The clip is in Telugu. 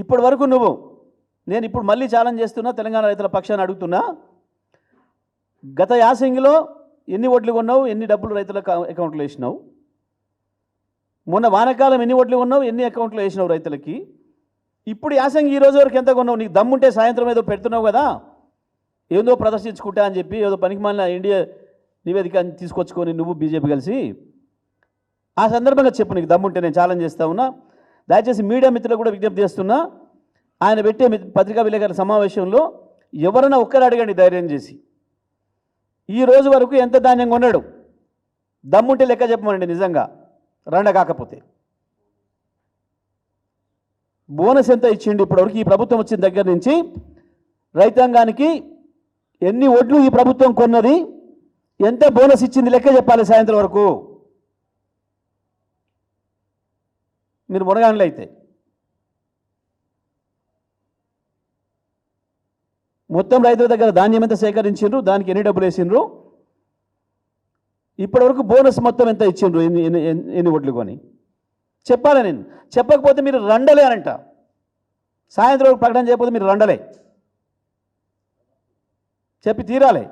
ఇప్పటి వరకు నువ్వు నేను ఇప్పుడు మళ్ళీ ఛాలెంజ్ చేస్తున్నా తెలంగాణ రైతుల పక్షాన్ని అడుగుతున్నా గత యాసంగిలో ఎన్ని ఓట్లు కొన్నావు ఎన్ని డబ్బులు రైతుల అకౌంట్లో వేసినావు? మొన్న వానకాలం ఎన్ని ఓట్లు కొన్నావు ఎన్ని అకౌంట్లో వేసినావు రైతులకి? ఇప్పుడు యాసంగి ఈ రోజు వరకు ఎంత కొన్నావు? నీకు దమ్ముంటే సాయంత్రం ఏదో పెడుతున్నావు కదా? ఏదో ప్రదర్శించుకుంటా అని చెప్పి ఏదో పనికిమాలిన ఇండియా నివేదిక తీసుకొచ్చుకొని నువ్వు బీజేపీ కలిసి ఆ సందర్భంగా చెప్పు నీకు దమ్ముంటే నేను ఛాలెంజ్ చేస్తా ఉన్నా. దయచేసి మీడియా మిత్రులకు కూడా విజ్ఞప్తి చేస్తున్నా ఆయన పెట్టే పత్రికా విలేకరుల సమావేశంలో ఎవరైనా ఒక్కరు అడగండి ధైర్యం చేసి. ఈ రోజు వరకు ఎంత ధాన్యం కొన్నాడు? దమ్ముంటే లెక్క చెప్పమనండి నిజంగా. రండ కాకపోతే. బోనస్ ఎంత ఇచ్చిండు ఇప్పటివరకు ఈ ప్రభుత్వం వచ్చిన దగ్గర నుంచి? రైతాంగానికి ఎన్ని ఒడ్లు ఈ ప్రభుత్వం కొన్నది? ఎంత బోనస్ ఇచ్చింది లెక్క చెప్పాలి సాయంత్రం వరకు? మీరు మునగానులు అయితే. మొత్తం రైతుల దగ్గర ధాన్యం ఎంత సేకరించిండ్రు? దానికి ఎన్ని డబ్బులు వేసిండ్రు? ఇప్పటివరకు బోనస్ మొత్తం ఎంత ఇచ్చిండ్రు? ఎన్ని ఎన్ని ఓట్లు కొని? చెప్పాలి నేను? చెప్పకపోతే మీరు రండలే అనంట. సాయంత్రం వరకు ప్రకటన చేయకపోతే మీరు రండలే. చెప్పి తీరాలి.